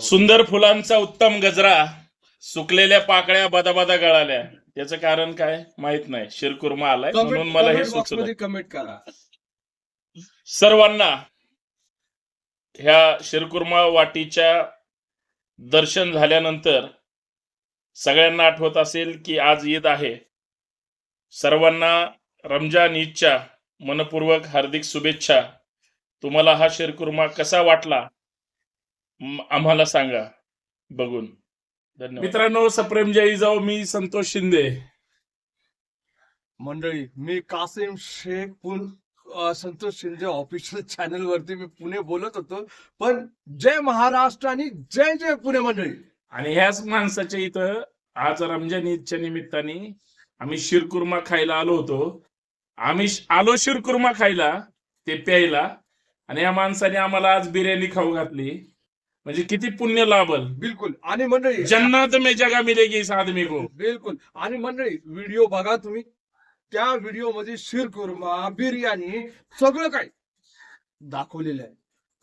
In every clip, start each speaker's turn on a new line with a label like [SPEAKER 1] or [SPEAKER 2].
[SPEAKER 1] सुंदर फुलांचा उत्तम गजरा सुकलेल्या पाकळ्या बदाबदा गळाल्या. त्याचं कारण काय माहीत नाही. शिरकुर्मा आलाय म्हणून मला हे सुचलं.
[SPEAKER 2] कमेंट करा.
[SPEAKER 1] सर्वांना ह्या शिरकुर्मा वाटीच्या दर्शन झाल्यानंतर सगळ्यांना आठवत असेल की आज ईद आहे. सर्वांना रमजान ईदच्या मनपूर्वक हार्दिक शुभेच्छा. तुम्हाला हा शिरकुर्मा कसा वाटला? आम्हाला सांगा. बघून. धन्यवाद. मित्रांनो सप्रेम जय जाऊ मी संतोष शिंदे.
[SPEAKER 2] मंडळी मी कासिम शेख पुन अ, संतोष शिंदे ऑफिशियल चॅनल वरती मी पुणे बोलत होतो. पण जय महाराष्ट्र आणि जय जय पुणे मंडळी.
[SPEAKER 1] आणि ह्याच माणसाच्या इथं आज रमजान ईदच्या निमित्ताने आम्ही शिरकुर्मा खायला आलो होतो. आम्ही श- आलो शिरकुर्मा खायला ते प्यायला. आणि या माणसाने आम्हाला आज बिर्याणी खाऊ घातली. म्हणजे किती पुण्य लाभल.
[SPEAKER 2] बिलकुल. आणि मंडळी
[SPEAKER 1] जन्नत में जगह मिलेगी इस आदमी को.
[SPEAKER 2] बिलकुल. आणि मंडळी व्हिडिओ बघा तुम्ही. त्या व्हिडिओमध्ये शिरकुर्मा बिर्याणी सगळं काय दाखवलेलं आहे.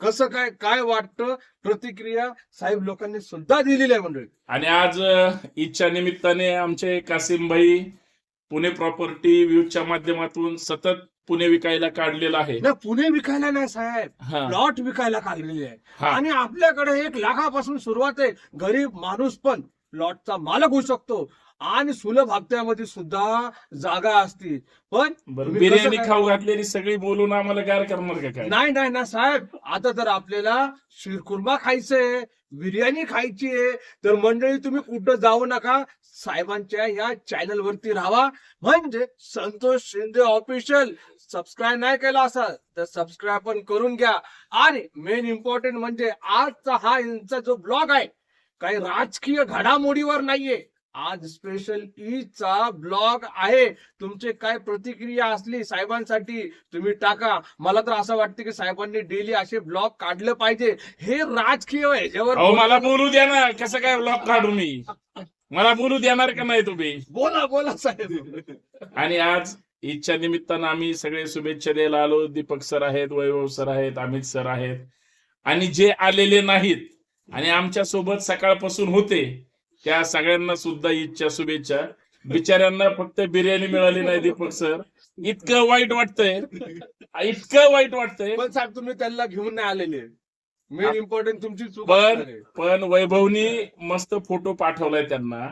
[SPEAKER 2] कसं काय काय वाटतं? प्रतिक्रिया साहेब लोकांनी सुद्धा दिलेली आहे मंडळी.
[SPEAKER 1] आणि आज ईदच्या निमित्ताने आमचे कासिम भाई पुणे प्रॉपर्टी व्ह्यूच्या माध्यमातून सतत पुणे विकायला काढलेलं आहे.
[SPEAKER 2] ना पुणे विकायला नाही साहेब.
[SPEAKER 1] हा.
[SPEAKER 2] प्लॉट विकायला काढलेले आहे.
[SPEAKER 1] हा.
[SPEAKER 2] आणि आपल्याकडे एक लाखापासून सुरुवात आहे. गरीब माणूस पण प्लॉटचा मालक होऊ शकतो. आणि सुलभ हप्त्यामध्ये सुद्धा जागा असती. पण
[SPEAKER 1] बिर्याणी खाऊ घातलेली सगळी बोलून आम्हाला गार करणार का काय?
[SPEAKER 2] नाही नाही ना साहेब. आता जर आपल्याला शिरकुर्मा खायचंय बिर्याणी खायची आहे. तर मंडळी तुम्ही कुठं जाऊ नका. साहेबांच्या या चॅनल वरती राहा. म्हणजे संतोष शिंदे ऑफिशियल सबस्क्राईब नाही केला असाल तर सबस्क्राईब पण करून घ्या. आणि मेन इम्पॉर्टंट म्हणजे आजचा हा यांचा जो ब्लॉग आहे काही राजकीय घडामोडीवर नाहीये. आज स्पेशल ईदचा ब्लॉग आहे. तुमचे काय प्रतिक्रिया असली साहेबांसाठी तुम्ही टाका. मला तर असं वाटतं की साहेबांनी डेली असे ब्लॉग काढले पाहिजे. हे राजकीय आहे. ज्यावर
[SPEAKER 1] मला बोलू द्या ना. कसं काय ब्लॉक काढू मी? मला बोलू देणार का नाही तुम्ही?
[SPEAKER 2] बोला बोला साहेब.
[SPEAKER 1] आणि आज ईदच्या निमित्तानं आम्ही सगळे शुभेच्छा द्यायला आलो. दीपक सर आहेत वैभव सर आहेत अमित सर आहेत. आणि जे आलेले नाहीत आणि आमच्यासोबत सकाळपासून होते त्या सगळ्यांना सुद्धा ईदच्या शुभेच्छा. बिचाऱ्यांना फक्त बिर्याणी मिळाली नाही दीपक सर. इतकं वाईट वाटतंय. इतकं वाईट वाटतंय.
[SPEAKER 2] पण साहेब तुम्ही त्यांना घेऊन नाही आलेले. मेन इम्पॉर्टंट तुमची
[SPEAKER 1] पण. पण वैभवनी मस्त फोटो पाठवलाय त्यांना.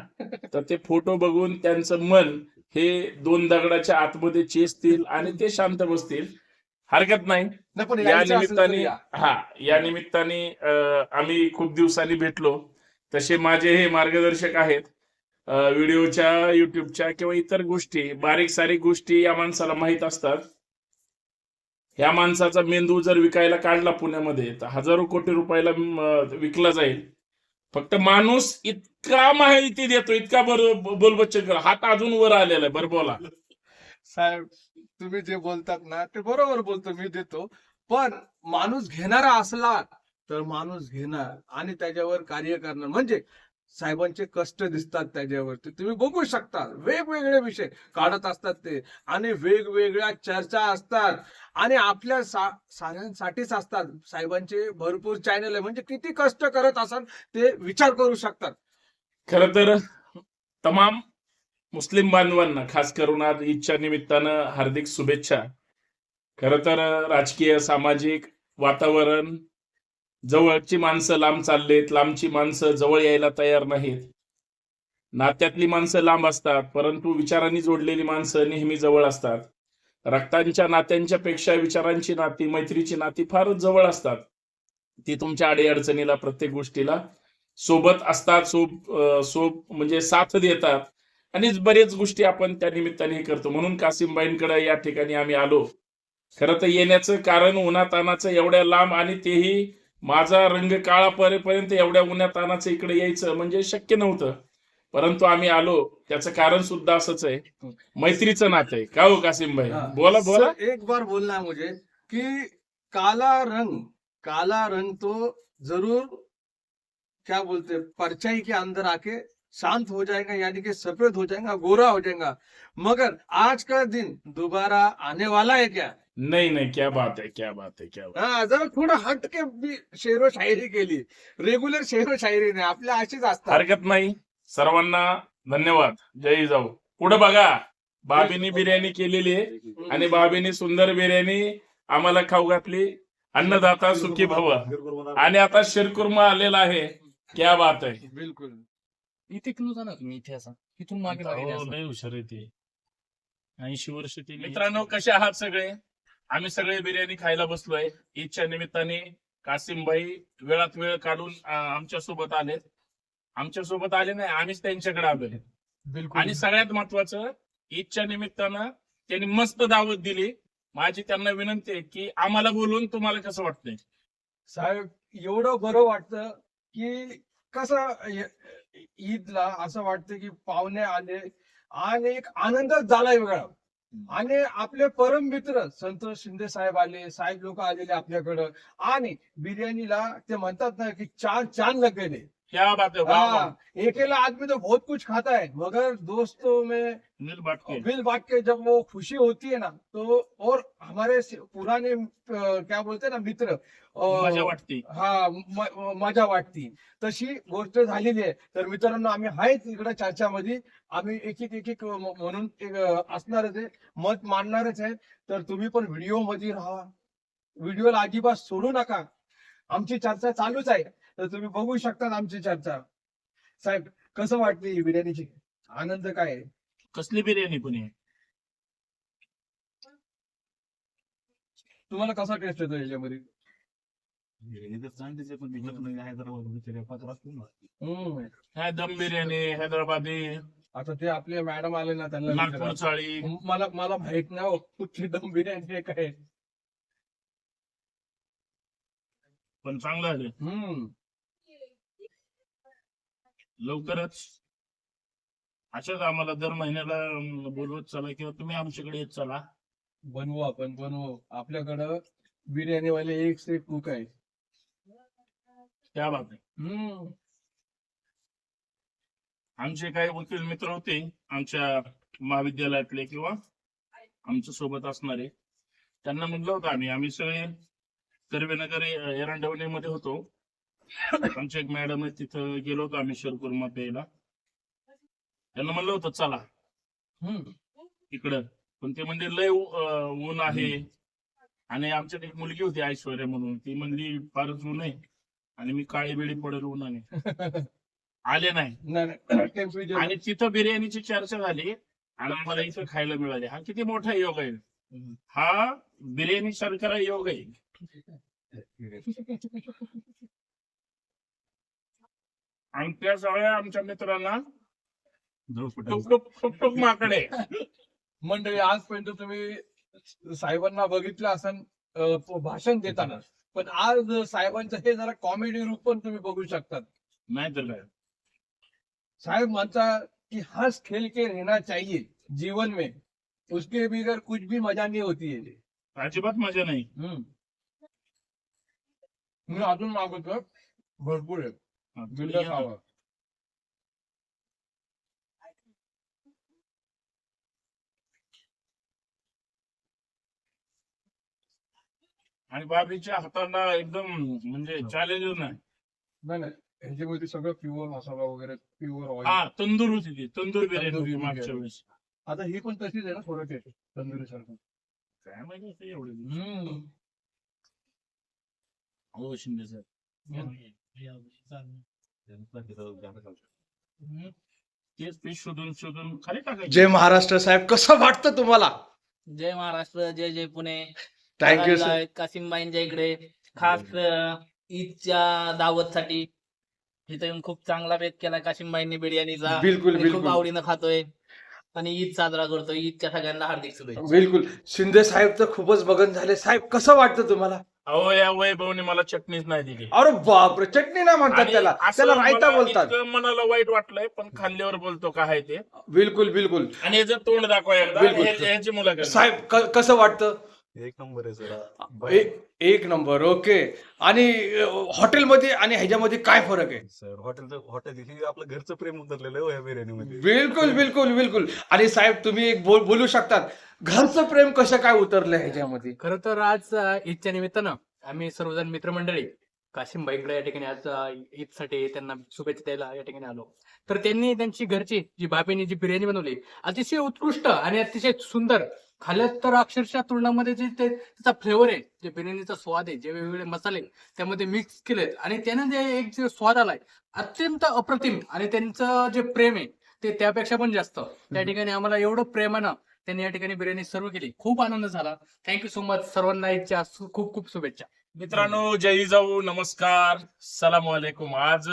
[SPEAKER 1] तर ते फोटो बघून त्यांचं मन हे दोन दगडाच्या आतमध्ये चेसतील आणि ते शांत बसतील. हरकत नाही. या निमित्ताने. हा या निमित्ताने आम्ही खूप दिवसांनी भेटलो. तसे माझे हे मार्गदर्शक आहेत. व्हिडिओच्या युट्यूबच्या किंवा इतर गोष्टी बारीक सारीक गोष्टी या माणसाला माहीत असतात. ह्या माणसाचा मेंदू जर विकायला काढला पुण्यामध्ये तर हजारो कोटी रुपयाला विकला जाईल. फक्त माणूस इतका माहिती देतो इतका बर बोलबच्चन कर हात अजून वर आलेला आहे बरं बोला.
[SPEAKER 2] साहेब तुम्ही जे बोलतात ना ते बरोबर बोलतो मी देतो. पण माणूस घेणारा असला तर माणूस घेणार आणि त्याच्यावर कार्य करणार. म्हणजे साहेबांचे कष्ट दिसतात त्याच्यावरती. तुम्ही बघू शकता वेगवेगळे विषय काढत असतात ते. आणि वेगवेगळ्या चर्चा असतात. आणि आपल्या सा- साऱ्यांसाठीच असतात. साहेबांचे भरपूर चॅनल आहे. म्हणजे किती कष्ट करत असाल ते विचार करू शकतात.
[SPEAKER 1] खर तर तमाम मुस्लिम बांधवांना खास करून आज ईदच्या निमित्तानं हार्दिक शुभेच्छा. खर तर राजकीय सामाजिक वातावरण जवळची माणसं लांब चाललेत लांबची माणसं जवळ यायला तयार नाहीत. नात्यातली माणसं लांब असतात परंतु विचारांनी जोडलेली माणसं नेहमी जवळ असतात. रक्तांच्या नात्यांच्या पेक्षा विचारांची नाती मैत्रीची नाती फारच जवळ असतात. ती तुमच्या अडीअडचणीला प्रत्येक गोष्टीला सोबत असतात सोब सोब म्हणजे साथ देतात. आणि बरेच गोष्टी आपण त्या निमित्ताने हे करतो. म्हणून कासिमबाईंकडे या ठिकाणी आम्ही आलो. खरं तर येण्याचं कारण उन्हातानाचं एवढ्या लांब आणि तेही माझा रंग काळा परेपर्यंत एवढ्या उन्हातानाचं इकडे यायचं म्हणजे शक्य नव्हतं. परंतु आम्ही आलो. त्याचं कारण सुद्धा असंच आहे. मैत्रीचं नातं आहे. का हो कासिमबाई?
[SPEAKER 2] हाँ,
[SPEAKER 1] बोला बोला.
[SPEAKER 2] एक बार बोलना है मुझे कि काला रंग काला रंग तो जरूर क्या बोलते परछाई के अंदर आके शांत हो जाएगा यानी कि सफेद हो जाएगा गोरा हो जाएगा। मगर आज का दिन दोबारा आने वाला है क्या?
[SPEAKER 1] नाही नाही क्या बात है क्या बात है क्या बात
[SPEAKER 2] हा. जरा थोडं हटके मी शेरो शायरी केली. रेग्युलर शेरो शायरी नाही आपल्या अशीच असतात.
[SPEAKER 1] हरकत नाही. सर्वांना धन्यवाद. जय जाऊ. पुढे बघा. बाबीनी बिर्याणी केलेली आहे आणि बाबीनी सुंदर बिर्याणी आम्हाला खाऊ घातली. अन्नदाता सुखी भव. आणि आता शिरकुर्मा आलेला आहे. क्या बात आहे
[SPEAKER 2] बिलकुल.
[SPEAKER 3] इथे क्लूज ना तुम्ही इथे असा. इथून मागे मागे
[SPEAKER 1] हुशार आहे ते. ऐंशी वर्ष ते मित्रांनो कसे आहात सगळे? आम्ही सगळे बिर्याणी खायला बसलोय. ईदच्या निमित्ताने कासिमबाई वेळात वेळ काढून आमच्यासोबत आले आमच्यासोबत आले नाही आम्हीच त्यांच्याकडे आलोय.
[SPEAKER 2] बिलकुल.
[SPEAKER 1] आणि सगळ्यात महत्वाचं ईदच्या निमित्तानं त्यांनी मस्त दावत दिली. माझी त्यांना विनंती आहे की आम्हाला बोलून तुम्हाला कसं वाटतंय?
[SPEAKER 2] साहेब एवढं बरं वाटतं की कसं ईदला असं वाटतं की पाहुणे आले आणि एक आनंदच झाला वेगळा आणि आपले परम मित्र संतोष शिंदे साहेब आले साहेब लोक आलेले आपल्याकडं. आणि बिर्याणीला ते म्हणतात ना की चार चांद लग
[SPEAKER 1] क्या बात आहे वा, वा.
[SPEAKER 2] हाँ अकेला आदमी तो बहुत कुछ खाता है मगर दोस्तों में
[SPEAKER 1] सुनील बाटके
[SPEAKER 2] मिल बांट के जब वो खुशी होती है ना तो और हमारे से- पुराने अ, क्या बोलते हैं ना मित्र अ,
[SPEAKER 1] मजा वाटते।
[SPEAKER 2] हा म- मजा वाटती। तशी गोष्ट झालेली आहे. तर मित्रांनो आम्ही आहेत इकडे चर्चामध्ये. आम्ही एक एक एक एक म- म्हणून एक असणारच आहे मत मांडणारच आहे. तर तुम्ही पण व्हिडिओमध्ये राहा. व्हिडिओला अजिबात सोडू नका. आमची चर्चा चालूच आहे. तर तुम्ही बघू शकता आमची चर्चा. साहेब कसं वाटते ही बिर्याणीची? आनंद काय
[SPEAKER 1] कसली बिर्याणी पण आहे?
[SPEAKER 2] तुम्हाला कसा टेस्ट येतो याच्यामध्ये?
[SPEAKER 1] दम बिर्याणी हैदराबादी?
[SPEAKER 2] आता ते आपले मॅडम आले ना त्यांना.
[SPEAKER 1] चाळी.
[SPEAKER 2] मला मला माहीत नाही हो, कुठली दम बिर्याणी काय.
[SPEAKER 1] पण चांगलं आले
[SPEAKER 2] हम्म.
[SPEAKER 1] लवकरच अशाच आम्हाला दर महिन्याला बोलवत चला किंवा तुम्ही आमच्याकडे येत चला.
[SPEAKER 2] बनवू आपण बनवू. आपल्याकडं बिर्याणीवाले एक से एक कुक आहे
[SPEAKER 1] त्या बात आहे.
[SPEAKER 2] हम्म.
[SPEAKER 1] आमचे काही वकील मित्र होते आमच्या महाविद्यालयातले किंवा आमच्यासोबत असणारे. त्यांना म्हणलं होतं आम्ही आम्ही सगळे कर्वेनगर ए- एरंडवणीमध्ये होतो. आमचे एक मॅडम आहे तिथं गेलो होतो आम्ही शिरकुर्मा प्यायला त्यांना म्हणलं होतं चला. इकडं. पण ते म्हणजे लय ऊन आहे. आणि आमच्यात एक मुलगी होती ऐश्वर्या म्हणून. ती म्हणली फारच ऊन आहे. आणि मी काळी बिळी पडेल उन्हाने. आले नाही. आणि तिथं बिर्याणीची चर्चा झाली आणि आम्हाला इथं खायला मिळाले. हा किती मोठा योग आहे. हा बिर्याणी सारखा योग आहे. आणि त्या सगळ्या आमच्या मित्रांना टुक टुक टुक टुक माकडे.
[SPEAKER 2] मंडळी आजपर्यंत तुम्ही साहेबांना बघितलं असन अं, भाषण देताना. पण आज साहेबांचं हे जरा कॉमेडी रूप पण तुम्ही बघू शकतात.
[SPEAKER 1] नाही तर काय?
[SPEAKER 2] साहेब म्हणता कि हंस खेल के रहना चाहिए जीवन में. उसके बगैर कुछ भी मजा नहीं होती है.
[SPEAKER 1] अजिबात मजा नाही.
[SPEAKER 2] मी अजून मागवतो. भरपूर आहे. बिल्डर
[SPEAKER 1] आणि बाबीच्या हाताला एकदम म्हणजे चॅलेंज नाही
[SPEAKER 2] नाही ह्याच्यामध्ये सगळं प्युअर मसाला वगैरे प्युअर ऑइल
[SPEAKER 1] तंदूर होती ती तंदूर बिर्याणी मागच्या. वेळेस.
[SPEAKER 2] आता ही पण तशीच आहे ना थोडं टेस्ट तंदुरी सारखं
[SPEAKER 1] काय माहिती होतं एवढे. हो शिंदे सर. तेच शोधून शोधून खाली टाकायचे
[SPEAKER 2] जय महाराष्ट्र साहेब कसं वाटतं तुम्हाला?
[SPEAKER 3] जय महाराष्ट्र जय जय पुणे.
[SPEAKER 2] थँक्यू सर
[SPEAKER 3] कासिमबाईंच्या इकडे खास ईदच्या दावत साठी इथे येऊन खूप चांगला बेत केलाय कासिमबाईंनी बिर्याणीचा.
[SPEAKER 2] बिलकुल
[SPEAKER 3] खूप
[SPEAKER 2] बिलकुल.
[SPEAKER 3] आवडीनं खातोय. आणि ईद साजरा करतोय. ईदच्या सगळ्यांना हार्दिक शुभेच्छा.
[SPEAKER 2] बिलकुल. शिंदे साहेब तर खूपच बघन झाले. साहेब कसं वाटतं तुम्हाला?
[SPEAKER 1] अहो या वैभवने मला चटणीच नाही दिली.
[SPEAKER 2] अरे बापरे चटणी नाही म्हणतात
[SPEAKER 1] आणि
[SPEAKER 2] त्याला.
[SPEAKER 1] असं
[SPEAKER 2] त्याला रायता
[SPEAKER 1] मला
[SPEAKER 2] बोलतात.
[SPEAKER 1] इतकं मनाला वाईट वाटलंय पण खाल्ल्यावर बोलतो काय आहे ते.
[SPEAKER 2] बिलकुल बिलकुल.
[SPEAKER 1] आणि याचं तोंड दाखवा एकदा.
[SPEAKER 2] बिलकुल.
[SPEAKER 1] ह्याची मुलाखत.
[SPEAKER 2] साहेब क- कसं वाटतं?
[SPEAKER 4] एक नंबर आहे सर.
[SPEAKER 2] एक एक नंबर ओके. आणि हॉटेलमध्ये आणि ह्याच्यामध्ये काय फरक आहे?
[SPEAKER 4] सर हॉटेलचं हॉटेल हे आपलं घरचं प्रेम उतरलेलं आहे हो या बिर्याणीमध्ये.
[SPEAKER 2] बिलकुल बिलकुल बिलकुल. आणि साहेब तुम्ही एक बोल बोलू शकतात. घरचं प्रेम कसं काय उतरलं ह्याच्यामध्ये?
[SPEAKER 5] खरं तर आज अ, ईदच्या निमित्तानं आम्ही सर्वजण मित्रमंडळी काशिम बाईकडे या ठिकाणी आज अ, ईदसाठी त्यांना शुभेच्छा द्यायला या ठिकाणी आलो. तर त्यांनी त्यांची घरची जी भाभीने जी बिर्याणी बनवली अतिशय उत्कृष्ट आणि अतिशय सुंदर खाल्यात तर अक्षरशः तुलनामध्ये जे ते त्याचा फ्लेवर आहे जे बिर्याणीचा स्वाद आहे जे वेगवेगळे मसाले त्यामध्ये मिक्स केलेत. आणि त्यानं जे एक जे स्वाद आलाय अत्यंत अप्रतिम. आणि त्यांचं जे प्रेम आहे ते त्यापेक्षा पण जास्त. त्या ठिकाणी आम्हाला एवढं प्रेमानं त्यांनी या ठिकाणी बिर्याणी सर्व केली. खूप आनंद झाला. थँक्यू सो मच सर्वांना सु- खूप खूप शुभेच्छा.
[SPEAKER 1] मित्रांनो जय जाऊ. नमस्कार. सलाम वालेकुम. आज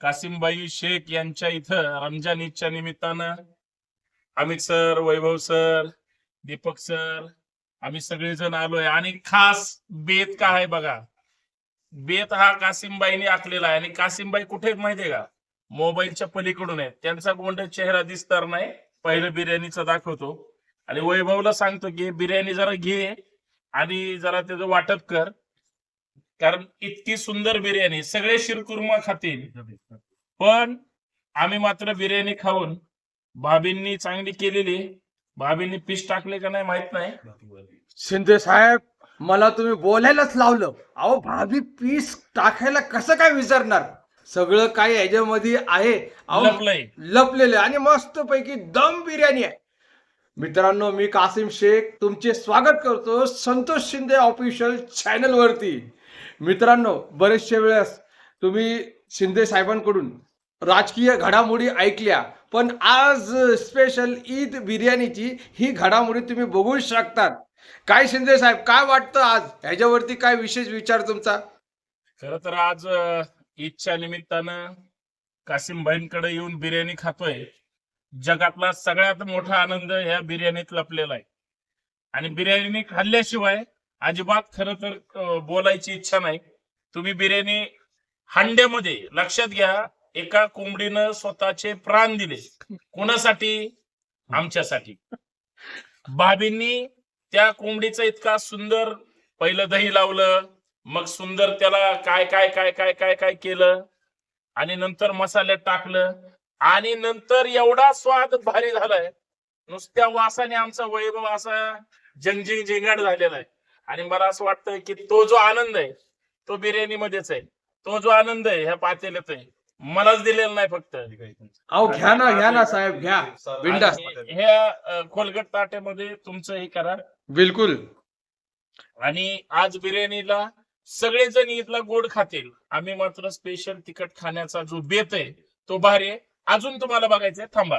[SPEAKER 1] कासिमबाई शेख यांच्या इथं रमजान ईदच्या निमित्तानं Amit sir Vaibhav sir Deepak sir आम्ही सगळेजण आलोय. आणि खास बेत का आहे बघा. बेत हा कासिमबाईने आखलेला आहे. आणि कासिमबाई कुठे माहितीये का? मोबाईलच्या पलीकडून आहे त्यांचा गोंड चेहरा दिसणार नाही. पहिलं बिर्याणीचा दाखवतो. आणि वैभवला सांगतो की बिर्याणी जरा घे आणि जरा त्याचं वाटप कर. कारण इतकी सुंदर बिर्याणी. सगळे शिरकुर्मा खातील. पण आम्ही मात्र बिर्याणी खाऊन भाभींनी चांगली केलेली भाभींनी पीस टाकले का नाही माहीत नाही.
[SPEAKER 2] शिंदे साहेब मला तुम्ही बोलायलाच लावलं. अहो भाभी पीस टाकायला कसं काय विचारणार सगळं काय ह्याच्यामध्ये आहे.
[SPEAKER 1] लपलंय.
[SPEAKER 2] लपलेले आणि मस्त पैकी दम बिर्याणी आहे. मित्रांनो मी कासिम शेख तुमचे स्वागत करतो संतोष शिंदे ऑफिशियल चॅनल वरती मित्रांनो बरेचशे वेळेस तुम्ही शिंदे साहेबांकडून राजकीय घडामोडी ऐकल्या. पण आज स्पेशल ईद बिर्याणीची ही घडामोडी तुम्ही बघू शकतात. काय शिंदे साहेब काय वाटतं आज? ह्याच्यावरती काय विशेष विचार तुमचा?
[SPEAKER 1] खर तर आज ईदच्या निमित्तानं कासिमबाईंकडे येऊन बिर्याणी खातोय. जगातला सगळ्यात मोठा आनंद ह्या बिर्याणीत लपलेला आहे. आणि बिर्याणी खाल्ल्याशिवाय अजिबात खरं तर बोलायची इच्छा नाही. तुम्ही बिर्याणी हांड्यामध्ये लक्षात घ्या. एका कोंबडीनं स्वतःचे प्राण दिले. कोणासाठी? आमच्यासाठी. भाभींनी त्या कोंबडीचं इतका सुंदर पहिलं दही लावलं मग सुंदर त्याला काय काय काय काय काय काय केलं आणि नंतर मसाल्यात टाकलं आणि नंतर एवढा स्वाद भारी झालाय. नुसत्या वासाने आमचा वैभव असा जंगजिंग झिंगाड झालेला आहे. आणि मला असं वाटतं की तो जो आनंद आहे तो बिर्याणी मध्येच आहे. तो जो आनंद आहे ह्या पातेल्यात आहे. मलाच दिलेला नाही फक्त.
[SPEAKER 2] अहो घ्या ना घ्या ना साहेब घ्या. बिंदास.
[SPEAKER 1] आणि ह्या खोलगट ताट्यामध्ये तुमचं हे करा.
[SPEAKER 2] बिलकुल.
[SPEAKER 1] आणि आज बिर्याणीला सगळेजण ईदला गोड खातील. आम्ही मात्र स्पेशल तिखट खाण्याचा जो बेत आहे तो भारी आहे. अजून तुम्हाला बघायचंय थांबा.